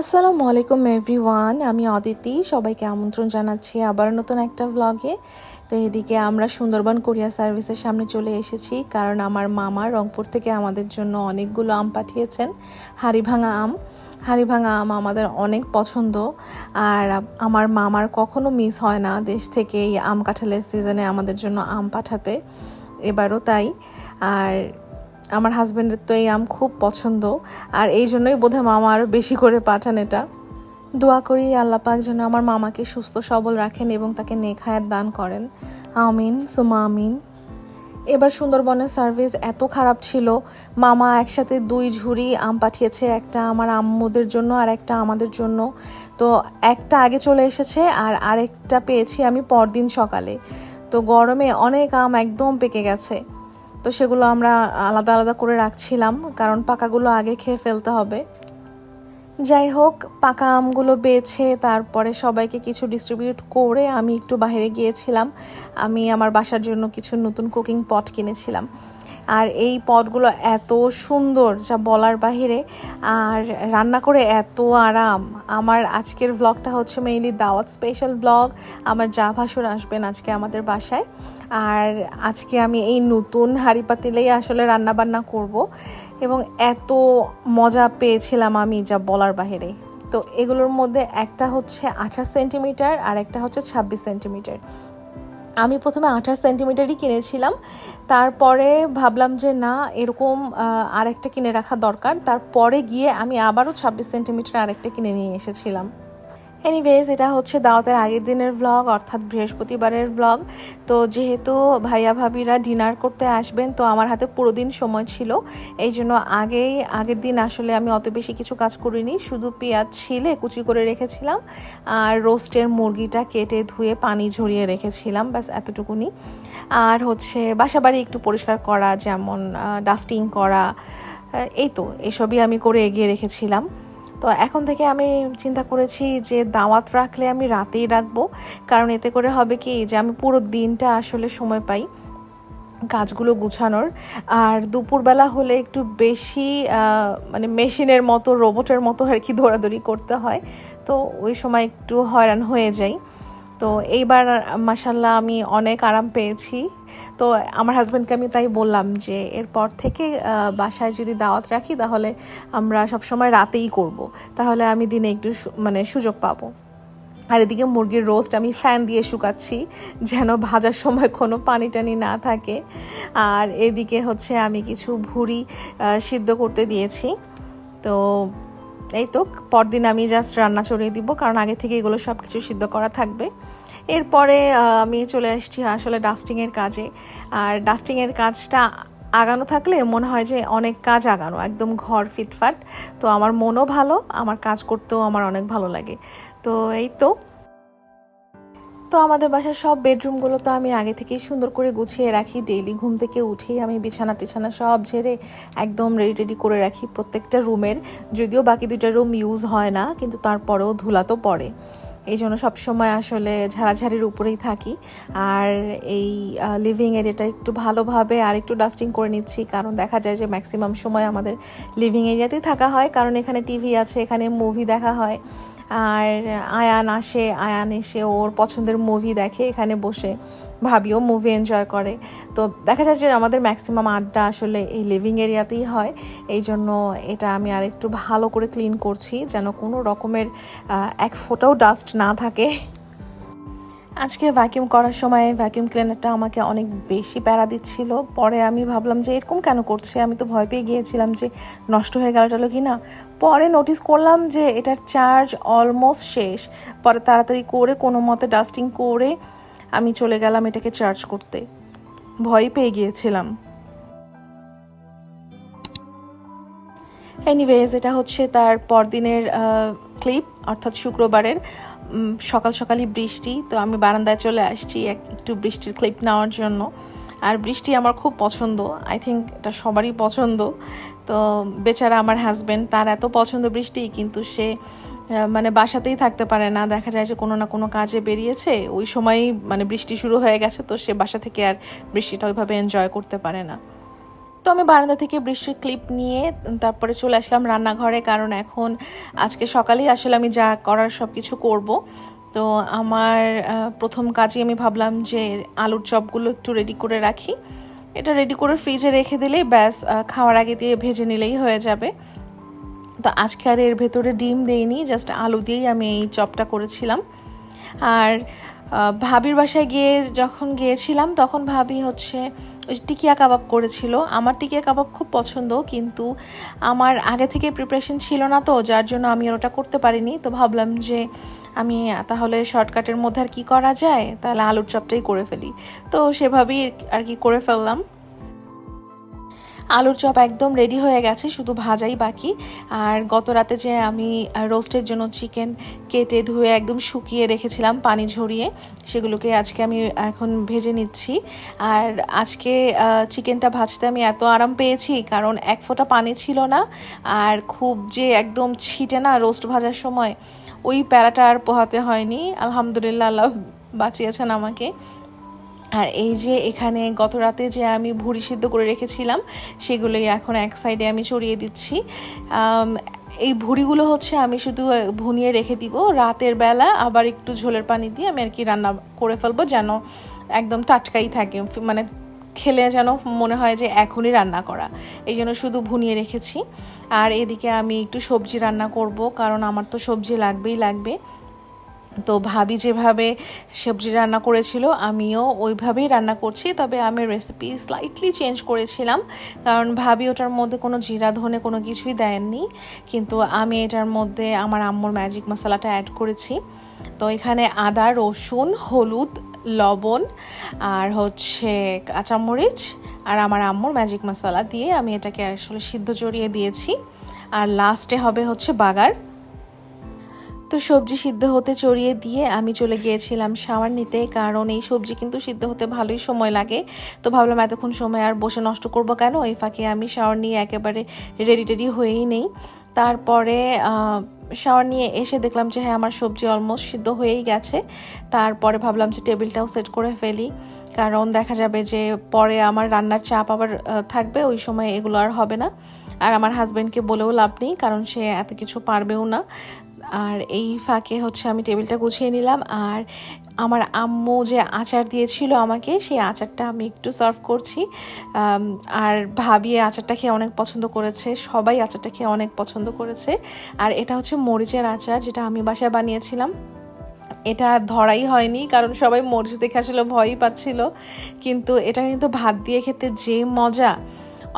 আসসালামু আলাইকুম এভরিওয়ান আমি অদিতি, সবাইকে আমন্ত্রণ জানাচ্ছি আবার নতুন একটা ভ্লগে তো এদিকে আমরা সুন্দরবন কোরিয়া সার্ভিসের সামনে চলে এসেছি, কারণ আমার মামা রংপুর থেকে আমাদের জন্য অনেকগুলো আম পাঠিয়েছেন, হাড়িভাঙা আম। হাড়িভাঙা আম আমাদের অনেক পছন্দ, আর আমার মামার কখনো মিস হয় না দেশ থেকে এই আম কাঁঠালের সিজনে আমাদের জন্য আম পাঠাতে। এবারও তাই, আর আমার হাজব্যান্ডের তো এই আম খুব পছন্দ। আর এই জন্যই বোধহয় মামা আরও বেশি করে পাঠান এটা। দোয়া করি আল্লাহ পাক যেন আমার মামাকে সুস্থ, সবল রাখেন এবং তাকে নেখায়াত দান করেন। আমিন সুমা আমিন। এবার সুন্দরবনের সার্ভিস এত খারাপ ছিল, মামা একসাথে দুই ঝুড়ি আম পাঠিয়েছে, একটা আমার আম্মুদের জন্য আর একটা আমাদের জন্য। তো একটা আগে চলে এসেছে আর আরেকটা পেয়েছি আমি পরদিন সকালে। তো গরমে অনেক আম একদম পেকে গেছে। তো সেগুলো আমরা আলাদা আলাদা করে রাখছিলাম, কারণ পাকাগুলো আগে খেয়ে ফেলতে হবে। যাই হোক, পাকা আমগুলো বেছে তারপরে সবাইকে কিছু ডিস্ট্রিবিউট করে আমি একটু বাইরে গিয়েছিলাম। আমি আমার বাসার জন্য কিছু নতুন কুকিং পট কিনেছিলাম। আর এই পদগুলো এত সুন্দর যা বলার বাহিরে, আর রান্না করে এত আরাম। আমার আজকের ব্লগটা হচ্ছে মেইনলি দাওয়াত স্পেশাল ব্লগ আমার যা ভাসুর আসবেন আজকে আমাদের বাসায়। আর আজকে আমি এই নতুন হাঁড়ি পাতিলেই আসলে রান্না বান্না করব। এবং এত মজা পেয়েছিলাম আমি যা বলার বাহিরে। তো এগুলোর মধ্যে একটা হচ্ছে আঠাশ সেন্টিমিটার আর একটা হচ্ছে ছাব্বিশ সেন্টিমিটার। আমি প্রথমে আঠাশ সেন্টিমিটারই কিনেছিলাম। তারপরে ভাবলাম যে না, এরকম আরেকটা কিনে রাখা দরকার। তারপরে গিয়ে আমি আবারও ছাব্বিশ সেন্টিমিটার আরেকটা কিনে নিয়ে এসেছিলাম। এনিওয়েজ এটা হচ্ছে দাওয়াতের আগের দিনের ব্লগ অর্থাৎ বৃহস্পতিবারের ব্লগ তো যেহেতু ভাইয়া ভাবিরা ডিনার করতে আসবেন, তো আমার হাতে পুরো দিন সময় ছিল। এই জন্য আগেই, আগের দিন আসলে আমি অত বেশি কিছু কাজ করিনি। শুধু পেঁয়াজ ছিলে, কুচি করে রেখেছিলাম, আর রোস্টের মুরগিটা কেটে ধুয়ে পানি ঝরিয়ে রেখেছিলাম, ব্যাস এতটুকুনি। আর হচ্ছে বাসা বাড়ি একটু পরিষ্কার করা, যেমন ডাস্টিং করা এই তো, এসবই আমি করে এগিয়ে রেখেছিলাম। তো এখন থেকে আমি চিন্তা করেছি যে দাওয়াত রাখলে আমি রাতেই রাখব। কারণ এতে করে হবে কি যে আমি পুরো দিনটা আসলে সময় পাই কাজগুলো গুছানোর। আর দুপুরবেলা হলে একটু বেশি মানে মেশিনের মতো, রোবটের মতো আর কি দৌড়াদৌড়ি করতে হয়। তো ওই সময় একটু হয়রান হয়ে যাই। তো এইবার মাসাল্লাহ আমি অনেক আরাম পেয়েছি। তো আমার হাজব্যান্ডকে আমি তাই বললাম যে, এরপর থেকে বাসায় যদি দাওয়াত রাখি, তাহলে আমরা সবসময় রাতেই করব। তাহলে আমি দিনে একটু মানে সুযোগ পাবো। আর এদিকে মুরগির রোস্ট আমি ফ্যান দিয়ে শুকাচ্ছি, যেন ভাজার সময় কোনো পানি টানি না থাকে। আর এদিকে হচ্ছে আমি কিছু ভুড়ি সিদ্ধ করতে দিয়েছি। তো এই তো, পরদিন আমি জাস্ট রান্না চড়িয়ে দিব, কারণ আগে থেকে এগুলো সব কিছু সিদ্ধ করা থাকবে। এরপরে আমি চলে আসছি আসলে ডাস্টিংয়ের কাজে। আর ডাস্টিংয়ের কাজটা আগানো থাকলে মনে হয় যে অনেক কাজ আগানো, একদম ঘর ফিটফাট। তো আমার মনও ভালো, আমার কাজ করতেও আমার অনেক ভালো লাগে। তো এই তো। তো আমাদের বাসার সব বেডরুমগুলো তো আমি আগে থেকেই সুন্দর করে গুছিয়ে রাখি, ডেইলি ঘুম থেকে উঠেই আমি বিছানা টিছানা সব ঝেড়ে একদম রেডি টেডি করে রাখি প্রত্যেকটা রুমের। যদিও বাকি দুইটা রুম ইউজ হয় না, কিন্তু তারপরেও ধুলা তো পড়ে। এই জন্য সবসময় আসলে ঝাড়াঝাড়ির উপরেই থাকি। আর এই লিভিং এরিয়াটা একটু ভালোভাবে আর একটু ডাস্টিং করে নিচ্ছি, কারণ দেখা যায় যে ম্যাক্সিমাম সময় আমাদের লিভিং এরিয়াতেই থাকা হয়। কারণ এখানে টিভি আছে, এখানে মুভি দেখা হয়। আর আয়ান আসে, আয়ান এসে ওর পছন্দের মুভি দেখে, এখানে বসে ভাবিও মুভি এনজয় করে। তো দেখা যায় যে আমাদের ম্যাক্সিমাম আড্ডা আসলে এই লিভিং এরিয়াতেই হয়। এই জন্য এটা আমি আর একটু ভালো করে ক্লিন করছি, যেন কোনো রকমের এক ফোটাও ডাস্ট না থাকে। আজকে ভ্যাকিউম করার সময় ভ্যাকিউম ক্লিনারটা আমাকে অনেক বেশি প্যারা দিচ্ছিল। পরে আমি ভাবলাম যে এরকম কেন করছে? আমি তো ভয় পেয়ে গিয়েছিলাম যে নষ্ট হয়ে গেল টালো কি না পরে নোটিস করলাম যে এটার চার্জ অলমোস্ট শেষ। পরে তাড়াতাড়ি করে কোনো মতে ডাস্টিং করে আমি চলে গেলাম এটাকে চার্জ করতে। ভয় পেয়ে গিয়েছিলাম। এনিওয়েজ এটা হচ্ছে তার পরদিনের ক্লিপ অর্থাৎ শুক্রবারের। সকাল সকালই বৃষ্টি, তো আমি বারান্দায় চলে আসছি একটু বৃষ্টির ক্লিপ নেওয়ার জন্য। আর বৃষ্টি আমার খুব পছন্দ আই থিঙ্ক এটা সবারই পছন্দ। তো বেচারা আমার হাজব্যান্ড তার এত পছন্দ বৃষ্টি, কিন্তু সে মানে বাসাতেই থাকতে পারে না। দেখা যায় যে কোনো না কোনো কাজে বেরিয়েছে, ওই সময়ই মানে বৃষ্টি শুরু হয়ে গেছে, তো সে বাসা থেকে আর বৃষ্টিটা ওইভাবে এনজয় করতে পারে না। তো আমি বারান্দা থেকে বৃষ্টির ক্লিপ নিয়ে তারপরে চলে আসলাম রান্নাঘরে, কারণ এখন আজকে সকালেই আসলে আমি যা করার সব কিছু করব। তো আমার প্রথম কাজে আমি ভাবলাম যে আলুর চপগুলো একটু রেডি করে রাখি। এটা রেডি করে ফ্রিজে রেখে দিলেই ব্যাস খাওয়ার আগে দিয়ে ভেজে নিলেই হয়ে যাবে। তো আজকে আর এর ভেতরে ডিম দেইনি জাস্ট আলু দিয়েই আমি এই চপটা করেছিলাম। আর ভাবির বাসায় গিয়ে যখন গিয়েছিলাম, তখন ভাবি হচ্ছে টিকিয়া কাবাব করেছিল। আমার টিকিয়া কাবাব খুব পছন্দ, কিন্তু আমার আগে থেকে প্রিপারেশন ছিল না তো, যার জন্য আমি ওটা করতে পারিনি। তো ভাবলাম যে আমি তাহলে শর্টকাটের মধ্যে আর কি করা যায়? তাহলে আলুর চপটাই করে ফেলি। তো সেভাবেই আর কি করে ফেললাম। আলুর চপ একদম রেডি হয়ে গেছে, শুধু ভাজাই বাকি। আর গত রাতে যে আমি রোস্টের জন্য চিকেন কেটে ধুয়ে একদম শুকিয়ে রেখেছিলাম পানি ঝরিয়ে, সেগুলোকে আজকে আমি এখন ভেজে নিচ্ছি। আর আজকে চিকেনটা ভাজতে আমি এত আরাম পেয়েছি, কারণ এক ফোঁটা পানি ছিল না। আর খুব যে একদম ছিটে না রোস্ট ভাজার সময়, ওই প্যারাটা আর পোহাতে হয়নি। আলহামদুলিল্লাহ, আল্লাহ বাঁচিয়েছেন আমাকে। আর এই যে এখানে গত রাতে যে আমি ভুড়ি সিদ্ধ করে রেখেছিলাম, সেগুলোই এখন এক সাইডে আমি ছড়িয়ে দিচ্ছি। এই ভুড়িগুলো হচ্ছে আমি শুধু ভুনিয়ে রেখে দিব। রাতের বেলা আবার একটু ঝোলের পানি দিয়ে আমি আর কি রান্না করে ফেলব যেন একদম টাটকাই থাকে। মানে খেলে যেন মনে হয় যে এখনই রান্না করা। এই জন্য শুধু ভুনিয়ে রেখেছি। আর এদিকে আমি একটু সবজি রান্না করব, কারণ আমার তো সবজি লাগবেই লাগবে। তো ভাবি যেভাবে সবজি রান্না করেছিল, আমিও ওইভাবেই রান্না করছি। তবে আমি রেসিপি স্লাইটলি চেঞ্জ করেছিলাম, কারণ ভাবি ওটার মধ্যে কোনো জিরা, ধনে কোনো কিছুই দেননি। কিন্তু আমি এটার মধ্যে আমার আম্মুর ম্যাজিক মশলাটা অ্যাড করেছি। তো এখানে আদা, রসুন, হলুদ, লবণ আর হচ্ছে কাঁচামরিচ আর আমার আম্মুর ম্যাজিক মশলা দিয়ে আমি এটাকে আসলে সিদ্ধ জড়িয়ে দিয়েছি। আর লাস্টে হবে হচ্ছে বাগার। তো সবজি সিদ্ধ হতে চড়িয়ে দিয়ে আমি চলে গিয়েছিলাম শাওয়ার নিতে, কারণ এই সবজি কিন্তু সিদ্ধ হতে ভালোই সময় লাগে। তো ভাবলাম এতক্ষণ সময় আর বসে নষ্ট করব কেন? এই ফাঁকে আমি শাওয়ার নিয়ে একেবারে রেডি টেডি হয়েই নেই। তারপরে শাওয়ার নিয়ে এসে দেখলাম যে হ্যাঁ আমার সবজি অলমোস্ট সিদ্ধ হয়েই গেছে। তারপরে ভাবলাম যে টেবিলটাও সেট করে ফেলি। কারণ দেখা যাবে যে পরে আমার রান্নার চাপ আবার থাকবে, ওই সময় এগুলো আর হবে না। আর আমার হাজব্যান্ডকে বলেও লাভ নেই, কারণ সে এত কিছু পারবেও না। আর এই ফাঁকে হচ্ছে আমি টেবিলটা গুছিয়ে নিলাম। আর আমার আম্মু যে আচার দিয়েছিল আমাকে, সেই আচারটা আমি একটু সার্ভ করছি। আর ভাবি এই আচারটা খেয়ে অনেক পছন্দ করেছে। সবাই আচারটা খেয়ে অনেক পছন্দ করেছে। আর এটা হচ্ছে মরিচের আচার, যেটা আমি বাসায় বানিয়েছিলাম। এটা ধরাই হয়নি, কারণ সবাই মরিচ দেখে আসলে ভয়ই পাচ্ছিল। কিন্তু এটা কিন্তু ভাত দিয়ে খেতে যে মজা!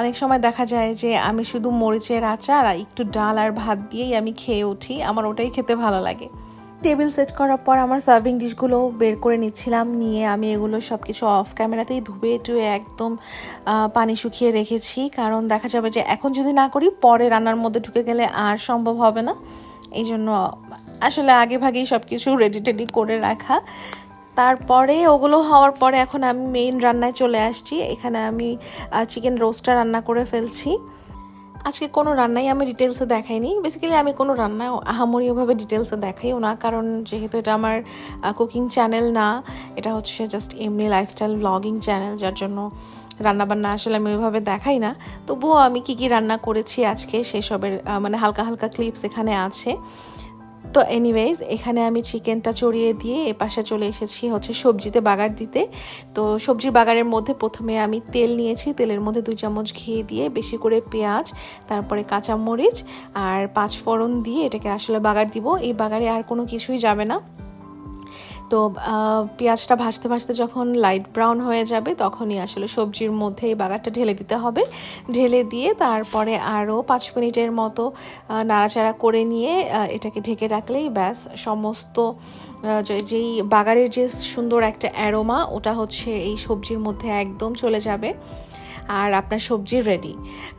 অনেক সময় দেখা যায় যে আমি শুধু মরিচের আচার আর একটু ডাল আর ভাত দিয়েই আমি খেয়ে উঠি, আমার ওটাই খেতে ভালো লাগে। টেবিল সেট করার পর আমার সার্ভিং ডিশগুলো বের করে নিচ্ছিলাম, নিয়ে আমি এগুলো সব কিছু অফ ক্যামেরাতেই ধুয়ে টুয়ে একদম পানি শুকিয়ে রেখেছি। কারণ দেখা যাবে যে এখন যদি না করি, পরে রান্নার মধ্যে ঢুকে গেলে আর সম্ভব হবে না। এই জন্য আসলে আগে ভাগেই সব কিছু রেডি টেডি করে রাখা। তারপরে ওগুলো হওয়ার পরে এখন আমি মেইন রান্নায় চলে আসছি। এখানে আমি চিকেন রোস্টটা রান্না করে ফেলছি। আজকে কোনো রান্নাই আমি ডিটেলসে দেখাইনি। বেসিক্যালি আমি কোনো রান্না আহামরিভাবে ডিটেলসে দেখাইও না। কারণ যেহেতু এটা আমার কুকিং চ্যানেল না, এটা হচ্ছে জাস্ট এমনি লাইফস্টাইল ব্লগিং চ্যানেল যার জন্য রান্নাবান্না আসলে আমি ওইভাবে দেখাই না। তবুও আমি কি কি রান্না করেছি আজকে সেসবের মানে হালকা হালকা ক্লিপস এখানে আছে। তো এনিওয়েজ এখানে আমি চিকেনটা চড়িয়ে দিয়ে এ পাশে চলে এসেছি হচ্ছে সবজিতে বাগার দিতে। তো সবজি বাগারের মধ্যে প্রথমে আমি তেল নিয়েছি, তেলের মধ্যে দুই চামচ ঘি দিয়ে বেশি করে পেঁয়াজ, তারপরে কাঁচামরিচ আর পাঁচ ফোড়ন দিয়ে এটাকে আসলে বাগার দিব। এই বাগারে আর কোনো কিছুই যাবে না। তো পেঁয়াজটা ভাজতে ভাজতে যখন লাইট ব্রাউন হয়ে যাবে, তখনই আসলে সবজির মধ্যে এই বাগারটা ঢেলে দিতে হবে। ঢেলে দিয়ে তারপরে আরও পাঁচ মিনিটের মতো নাড়াচাড়া করে নিয়ে এটাকে ঢেকে রাখলেই ব্যাস, সমস্ত যেই বাগারের যে সুন্দর একটা অ্যারোমা ওটা হচ্ছে এই সবজির মধ্যে একদম চলে যাবে। আর আপনার সবজি রেডি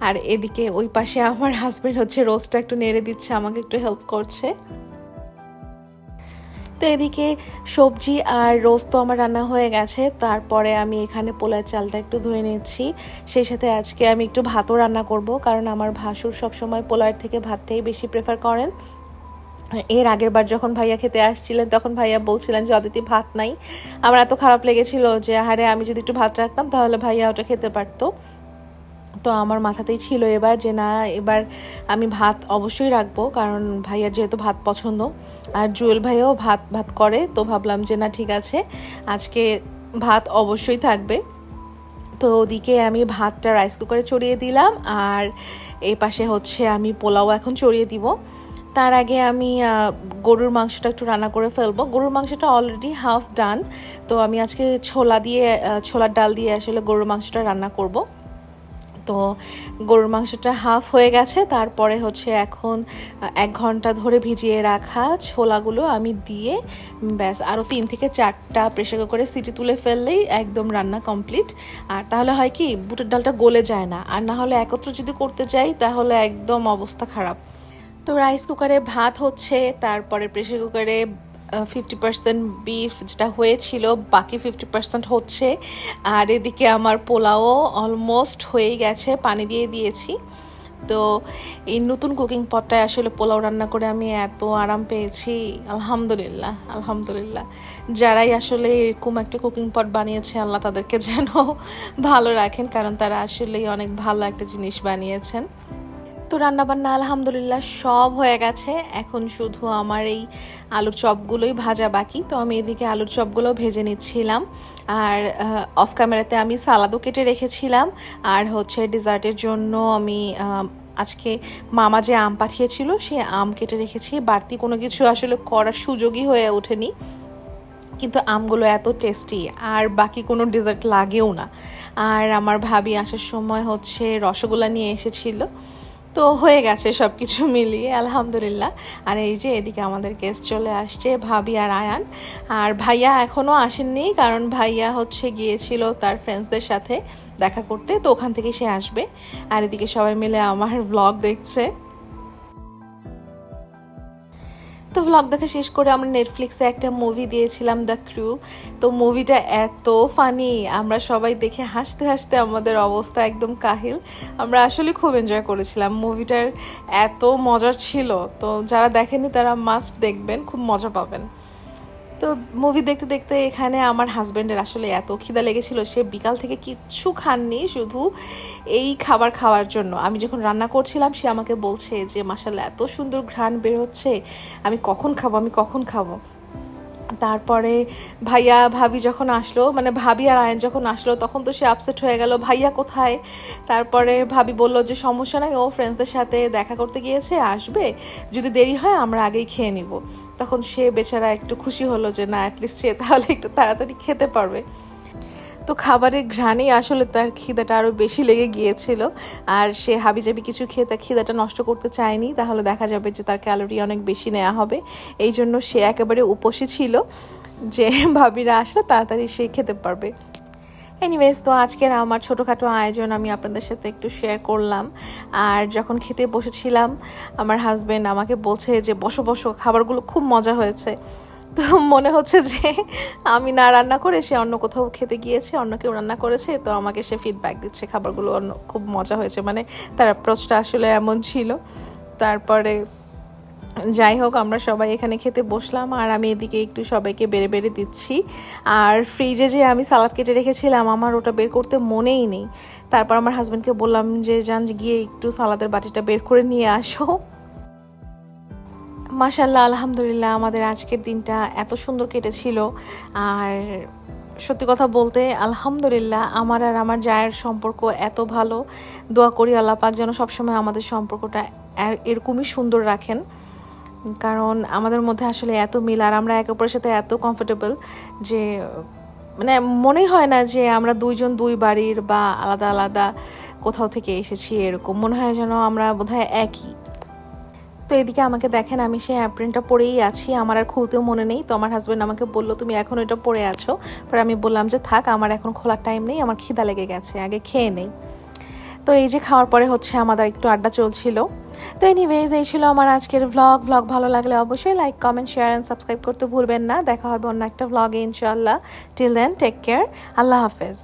আর এদিকে ওই পাশে আমার হাজব্যান্ড হচ্ছে রোস্টটা একটু নেড়ে দিচ্ছে, আমাকে একটু হেল্প করছে। তো এদিকে সবজি আর রোস্ট তো আমার রান্না হয়ে গেছে। তারপরে আমি এখানে পোলার চালটা একটু ধুয়ে নিচ্ছি। সেই সাথে আজকে আমি একটু ভাতও রান্না করব, কারণ আমার ভাসুর সবসময় পোলার থেকে ভাতটাই বেশি প্রেফার করেন। এর আগের বার যখন ভাইয়া খেতে আসছিলেন, তখন ভাইয়া বলছিলেন যে, অদিতি, ভাত নাই। আমার এত খারাপ লেগেছিল যে আরে আমি যদি একটু ভাত রাখতাম, তাহলে ভাইয়া ওটা খেতে পারতো। তো আমার মাথাতেই ছিল এবার যে, না, এবার আমি ভাত অবশ্যই রাখব, কারণ ভাইয়ার যেহেতু ভাত পছন্দ। আর জুয়েল ভাইও ভাত ভাত করে, তো ভাবলাম যে, না, ঠিক আছে, আজকে ভাত অবশ্যই থাকবে। তো ওদিকে আমি ভাতটা রাইস কুকারে চড়িয়ে দিলাম, আর এই পাশে হচ্ছে আমি পোলাও এখন চড়িয়ে দিব। তার আগে আমি গরুর মাংসটা একটু রান্না করে ফেলব। গরুর মাংসটা অলরেডি হাফ ডান তো আমি আজকে ছোলা দিয়ে ছোলার ডাল দিয়ে আসলে গরুর মাংসটা রান্না করব। তো গরুর মাংসটা হাফ হয়ে গেছে। তারপরে হচ্ছে এখন এক ঘণ্টা ধরে ভিজিয়ে রাখা ছোলাগুলো আমি দিয়ে, ব্যাস আরও তিন থেকে চারটা প্রেশার কুকারে সিটি তুলে ফেললেই একদম রান্না কমপ্লিট আর তাহলে হয় কি, বুটের ডালটা গলে যায় না। আর না হলে একত্র যদি করতে যাই, তাহলে একদম অবস্থা খারাপ। তো রাইস কুকারে ভাত হচ্ছে, তারপরে প্রেশার কুকারে ফিফটি পার্সেন্ট বিফ যেটা হয়েছিল, বাকি ফিফটি পার্সেন্ট হচ্ছে। আর এদিকে আমার পোলাও অলমোস্ট হয়ে গেছে, পানি দিয়ে দিয়েছি। তো এই নতুন কুকিং পটটায় আসলে পোলাও রান্না করে আমি এত আরাম পেয়েছি। আলহামদুলিল্লাহ আলহামদুলিল্লাহ। যারাই আসলে এরকম একটা কুকিং পট বানিয়েছে, আল্লাহ তাদেরকে যেন ভালো রাখেন, কারণ তারা আসলেই অনেক ভালো একটা জিনিস বানিয়েছেন। তো রান্নাবান্না আলহামদুলিল্লাহ সব হয়ে গেছে। এখন শুধু আমার এই আলুর চপগুলোই ভাজা বাকি। তো আমি এদিকে আলুর চপগুলো ভেজে নিচ্ছিলাম। আর অফ ক্যামেরাতে আমি সালাদও কেটে রেখেছিলাম। আর হচ্ছে ডেজার্টের জন্য আমি আজকে মামা যে আম পাঠিয়েছিল, সে আম কেটে রেখেছি। বাড়তি কোনো কিছু আসলে করার সুযোগই হয়ে ওঠেনি। কিন্তু আমগুলো এত টেস্টি আর বাকি কোনো ডেজার্ট লাগেও না। আর আমার ভাবি আসার সময় হচ্ছে রসগোল্লা নিয়ে এসেছিল। তো হয়ে গেছে সব কিছু মিলিয়ে, আলহামদুলিল্লাহ। আর এই যে এদিকে আমাদের কেস চলে আসছে ভাবি আর আয়ান। আর ভাইয়া এখনও আসেননি কারণ ভাইয়া হচ্ছে গিয়েছিল তার ফ্রেন্ডসদের সাথে দেখা করতে, তো ওখান থেকে সে আসবে। আর এদিকে সবাই মিলে আমার ব্লগ দেখছে। তো ভ্লগ দেখা শেষ করে আমরা নেটফ্লিক্সে একটা মুভি দিয়েছিলাম দ্য ক্রু তো মুভিটা এত ফানি আমরা সবাই দেখে হাসতে হাসতে আমাদের অবস্থা একদম কাহিল। আমরা আসলে খুব এনজয় করেছিলাম। মুভিটার এত মজার ছিল। তো যারা দেখেনি তারা মাস্ট দেখবেন। খুব মজা পাবেন। তো মুভি দেখতে দেখতে এখানে আমার হাজব্যান্ডের আসলে এত খিদা লেগেছিল, সে বিকাল থেকে কিচ্ছু খাননি শুধু এই খাবার খাওয়ার জন্য। আমি যখন রান্না করছিলাম, সে আমাকে বলছে যে মাসাল্লাহ এত সুন্দর ঘ্রাণ বের হচ্ছে। আমি কখন খাব? আমি কখন খাব? তারপরে ভাইয়া, ভাবি যখন আসলো মানে ভাবি আর আয়ন যখন আসলো, তখন তো সে আপসেট হয়ে গেল, ভাইয়া কোথায়? তারপরে ভাবি বলল যে, সমস্যা নাই, ও ফ্রেন্ডসদের সাথে দেখা করতে গিয়েছে, আসবে, যদি দেরি হয় আমরা আগেই খেয়ে নিব। তখন সে বেচারা একটু খুশি হলো যে, না অ্যাটলিস্ট সে তাহলে একটু তাড়াতাড়ি খেতে পারবে। তো খাবারের ঘ্রাণেই আসলে তার খিদাটা আরও বেশি লেগে গিয়েছিল। আর সে হাবিজাবি কিছু খেয়ে তার খিদাটা নষ্ট করতে চায়নি। তাহলে দেখা যাবে যে তার ক্যালোরি অনেক বেশি নেওয়া হবে। এই জন্য সে একেবারে উপসী ছিল যে ভাবিরা আসলে তাড়াতাড়ি সে খেতে পারবে। এনিওয়েজ তো আজকের আমার ছোটোখাটো আয়োজন আমি আপনাদের সাথে একটু শেয়ার করলাম। আর যখন খেতে বসেছিলাম, আমার হাজব্যান্ড আমাকে বলছে যে, বসো বসো, খাবারগুলো খুব মজা হয়েছে। তো মনে হচ্ছে যে আমি না রান্না করে সে অন্য কোথাও খেতে গিয়েছে, অন্য কেউ রান্না করেছে, তো আমাকে সে ফিডব্যাক দিচ্ছে। খাবারগুলো অন্য, খুব মজা হয়েছে মানে তার অ্যাপ্রোচটা আসলে এমন ছিল। তারপরে যাই হোক, আমরা সবাই এখানে খেতে বসলাম, আর আমি এদিকে একটু সবাইকে বেড়ে বেড়ে দিচ্ছি। আর ফ্রিজে যে আমি সালাদ কেটে রেখেছিলাম, আমার ওটা বের করতে মনেই নেই। তারপর আমার হাজব্যান্ডকে বললাম যে যান গিয়ে একটু সালাদের বাটিটা বের করে নিয়ে আসো। মাশাল্লাহ আলহামদুলিল্লাহ, আমাদের আজকের দিনটা এত সুন্দর কেটেছিল। আর সত্যি কথা বলতে, আলহামদুলিল্লাহ, আমার আর আমার জায়ের সম্পর্ক এত ভালো। দোয়া করি আল্লাহ পাক যেন সবসময় আমাদের সম্পর্কটা এরকমই সুন্দর রাখেন। কারণ আমাদের মধ্যে আসলে এত মিল, আর আমরা একে অপরের সাথে এত কমফোর্টেবল যে মানে মনেই হয় না যে আমরা দুইজন দুই বাড়ির বা আলাদা আলাদা কোথাও থেকে এসেছি এরকম। মনে হয় যেন আমরা বোধহয় একই। তো এদিকে আমাকে দেখেন, আমি সেই অ্যাপ্রেনটা পরেই আছি, আমার আর খুলতেও মনে নেই। তো আমার হাজব্যান্ড আমাকে বলল, তুমি এখন এটা পরে আছো? পরে আমি বললাম যে, থাক, আমার এখন খোলার টাইম নেই, আমার খিদা লেগে গেছে, আগে খেয়ে নেই। তো এই যে খাওয়ার পরে হচ্ছে আমাদের একটু আড্ডা চলছিল। তো এনিওয়েজ এই ছিল আমার আজকের ভ্লগ ভ্লগ ভালো লাগলে অবশ্যই like comment share and subscribe করতে ভুলবেন না। দেখা হবে অন্য একটা ভ্লগে ইনশাল্লাহ টিল দেন টেক কেয়ার আল্লাহ হাফেজ।